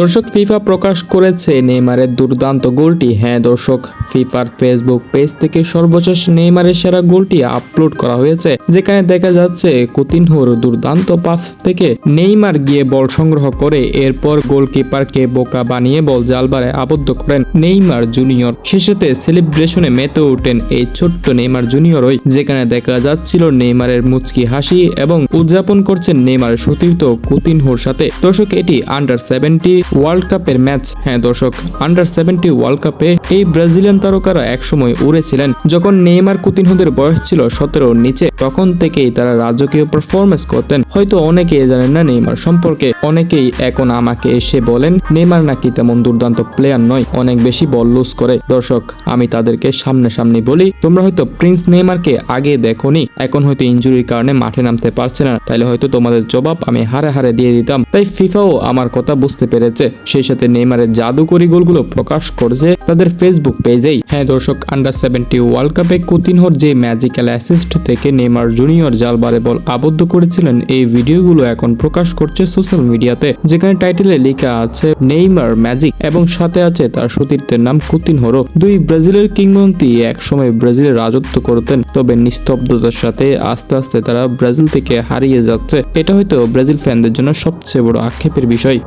দর্শক, ফিফা প্রকাশ করেছে নেইমারের দুর্দান্ত গোলটি। হ্যাঁ দর্শক, ফিফার ফেসবুক পেজ থেকে সর্বশেষ নেইমারের সেরা গোলটি আপলোড করা হয়েছে, যেখানে দেখা যাচ্ছে কুতিনহুর দুর্দান্ত পাস থেকে নেইমার গিয়ে বল সংগ্রহ করে, এরপর গোলকিপারকে বোকা বানিয়ে বল জালবারে আবদ্ধ করেন নেইমার জুনিয়র। শেষেতে সেলিব্রেশনে মেতে ওঠেন এই ছোট্ট নেইমার জুনিয়রই, যেখানে দেখা যাচ্ছিল নেইমারের মুচকি হাসি এবং উদযাপন করছেন নেইমার সতীর্থ কুতিনহুর সাথে। দর্শক, এটি আন্ডার সেভেন্টি ওয়ার্ল্ড কাপের ম্যাচ হ্যাঁ দর্শক আন্ডার সেভেন্টি ওয়ার্ল্ড কাপে এই ব্রাজিলিয়ান তারকারা একসময় উড়েছিলেন। যখন নেইমার কুতিনহুদের বয়স ছিল সতেরোর নিচে, তখন থেকেই তারা রাজকীয় পারফরমেন্স করতেন। হয়তো অনেকেই জানেন না নেইমার সম্পর্কে। অনেকেই এখন আমাকে এসে বলেন, নেইমার নাকি তেমন দুর্দান্ত প্লেয়ার নয়, অনেক বেশি বল লুজ করে। দর্শক, আমি তাদেরকে সামনে সামনে বলি, তোমরা হয়তো প্রিন্স নেইমারকে আগে দেখোনি, এখন হয়তো ইনজুরির কারণে মাঠে নামতে পারছে না। তাইলে হয়তো তোমাদের জবাব আমি হারে হারে দিয়ে দিতাম। তাই ফিফাও আমার কথা বুঝতে পেরেছে সেই সাথে নেইমারের জাদুকরি গোলগুলো প্রকাশ করেছে তাদের ফেসবুক পেজেই। হ্যাঁ দর্শক আন্ডার সেভেন্টি ওয়ার্ল্ড কাপে কুতিনহোর যে ম্যাজিক্যাল অ্যাসিস্ট থেকে নেইমার জুনিয়র জালবারে বল আবদ্ধ করেছিলেন, এই ভিডিওগুলো এখন প্রকাশ করছে সোশ্যাল মিডিয়াতে যেখানে টাইটেলে লেখা আছে নেইমার ম্যাজিক এবং সাথে আছে তার সতীর্থের নাম কুতিনহোরো দুই ব্রাজিলের কিংবদন্তি একসময় ব্রাজিলের রাজত্ব করতেন, তবে নিস্তব্ধতার সাথে আস্তে আস্তে তারা ব্রাজিল থেকে হারিয়ে যাচ্ছে। এটা হয়তো ব্রাজিল ফ্যানদের জন্য সবচেয়ে বড় আক্ষেপের বিষয়।